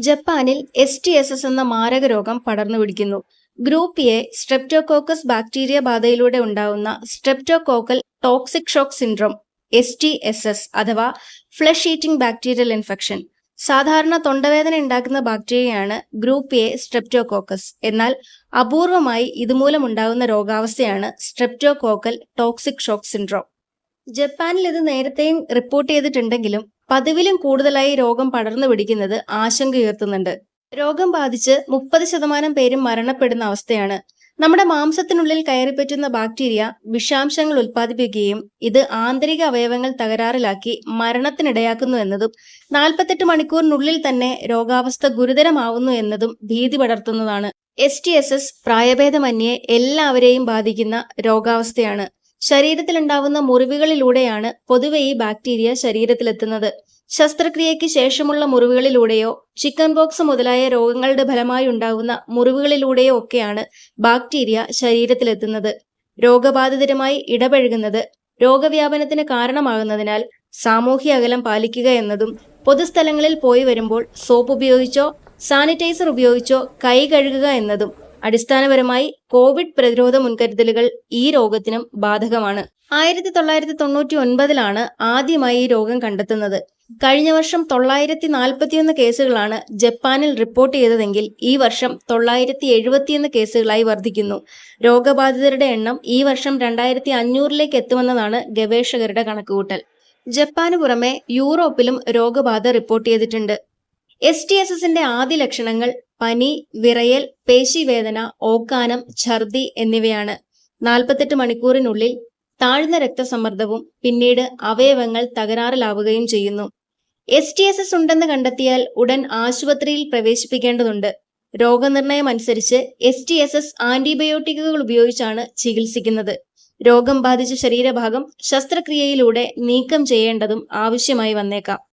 ജപ്പാനിൽ S T S S എന്ന മാരക രോഗം പടർന്നു പിടിക്കുന്നു. ഗ്രൂപ്പ് എ സ്ട്രെപ്റ്റോകോക്കസ് ബാക്ടീരിയ ബാധയിലൂടെ ഉണ്ടാവുന്ന streptococcal toxic shock syndrome S T S S അഥവാ ഫ്ലഷ് ഈറ്റിംഗ് ബാക്ടീരിയൽ ഇൻഫെക്ഷൻ സാധാരണ തൊണ്ടവേദന ഉണ്ടാക്കുന്ന ബാക്ടീരിയയാണ് ഗ്രൂപ്പ് എ സ്ട്രെപ്റ്റോകോക്കസ് എന്നാൽ അപൂർവമായി ഇതുമൂലം ഉണ്ടാകുന്ന രോഗാവസ്ഥയാണ് സ്ട്രെപ്റ്റോകോക്കൽ ടോക്സിക് ഷോക്ക് സിൻഡ്രോം ജപ്പാനിൽ ഇത് നേരത്തെയും റിപ്പോർട്ട് ചെയ്തിട്ടുണ്ടെങ്കിലും പതിവിലും കൂടുതലായി രോഗം പടർന്നു പിടിക്കുന്നത് ആശങ്കയുയർത്തുന്നുണ്ട് രോഗം ബാധിച്ച് മുപ്പത് ശതമാനം പേരും മരണപ്പെടുന്ന അവസ്ഥയാണ്. നമ്മുടെ മാംസത്തിനുള്ളിൽ കയറിപ്പറ്റുന്ന ബാക്ടീരിയ വിഷാംശങ്ങൾ ഉൽപ്പാദിപ്പിക്കുകയും ഇത് ആന്തരിക അവയവങ്ങൾ തകരാറിലാക്കി മരണത്തിനിടയാക്കുന്നു എന്നതും നാൽപ്പത്തെട്ട് മണിക്കൂറിനുള്ളിൽ തന്നെ രോഗാവസ്ഥ ഗുരുതരമാവുന്നു എന്നതും ഭീതി പടർത്തുന്നതാണ്. എസ് ടി എസ് എസ് പ്രായഭേദമന്യേ എല്ലാവരെയും ബാധിക്കുന്ന രോഗാവസ്ഥയാണ്. ശരീരത്തിലുണ്ടാവുന്ന മുറിവുകളിലൂടെയാണ് പൊതുവെ ഈ ബാക്ടീരിയ ശരീരത്തിലെത്തുന്നത്. ശസ്ത്രക്രിയയ്ക്ക് ശേഷമുള്ള മുറിവുകളിലൂടെയോ ചിക്കൻ ബോക്സ് മുതലായ രോഗങ്ങളുടെ ഫലമായി ഉണ്ടാകുന്ന മുറിവുകളിലൂടെയോ ഒക്കെയാണ് ബാക്ടീരിയ ശരീരത്തിലെത്തുന്നത്. രോഗബാധിതരുമായി ഇടപഴകുന്നത് രോഗവ്യാപനത്തിന് കാരണമാകുന്നതിനാൽ സാമൂഹ്യ അകലം പാലിക്കുക എന്നതും പൊതുസ്ഥലങ്ങളിൽ പോയി വരുമ്പോൾ സോപ്പ് ഉപയോഗിച്ചോ സാനിറ്റൈസർ ഉപയോഗിച്ചോ കൈ കഴുകുക എന്നതും അടിസ്ഥാനപരമായി കോവിഡ് പ്രതിരോധ മുൻകരുതലുകൾ ഈ രോഗത്തിനും ബാധകമാണ്. ആയിരത്തി തൊള്ളായിരത്തി തൊണ്ണൂറ്റി ഒൻപതിലാണ് ആദ്യമായി ഈ രോഗം കണ്ടെത്തുന്നത്. കഴിഞ്ഞ വർഷം തൊള്ളായിരത്തി നാൽപ്പത്തിയൊന്ന് കേസുകളാണ് ജപ്പാനിൽ റിപ്പോർട്ട് ചെയ്തതെങ്കിൽ ഈ വർഷം തൊള്ളായിരത്തി എഴുപത്തിയൊന്ന് കേസുകളായി വർദ്ധിക്കുന്നു. രോഗബാധിതരുടെ എണ്ണം ഈ വർഷം രണ്ടായിരത്തി അഞ്ഞൂറിലേക്ക് എത്തുമെന്നതാണ് ഗവേഷകരുടെ കണക്കുകൂട്ടൽ. ജപ്പാന് പുറമെ യൂറോപ്പിലും രോഗബാധ റിപ്പോർട്ട് ചെയ്തിട്ടുണ്ട്. എസ് ടി എസ് എസിന്റെ ആദ്യ ലക്ഷണങ്ങൾ പനി വിറയൽ പേശിവേദന ഓക്കാനം ഛർദി എന്നിവയാണ്. നാൽപ്പത്തെട്ട് മണിക്കൂറിനുള്ളിൽ താഴ്ന്ന രക്തസമ്മർദ്ദവും പിന്നീട് അവയവങ്ങൾ തകരാറിലാവുകയും ചെയ്യുന്നു. എസ് ടി എസ് എസ് ഉണ്ടെന്ന് കണ്ടെത്തിയാൽ ഉടൻ ആശുപത്രിയിൽ പ്രവേശിപ്പിക്കേണ്ടതുണ്ട്. രോഗനിർണയം അനുസരിച്ച് എസ് ടി എസ് എസ് ആന്റിബയോട്ടിക്കുകൾ ഉപയോഗിച്ചാണ് ചികിത്സിക്കുന്നത്. രോഗം ബാധിച്ച ശരീരഭാഗം ശസ്ത്രക്രിയയിലൂടെ നീക്കം ചെയ്യേണ്ടതും ആവശ്യമായി വന്നേക്കാം.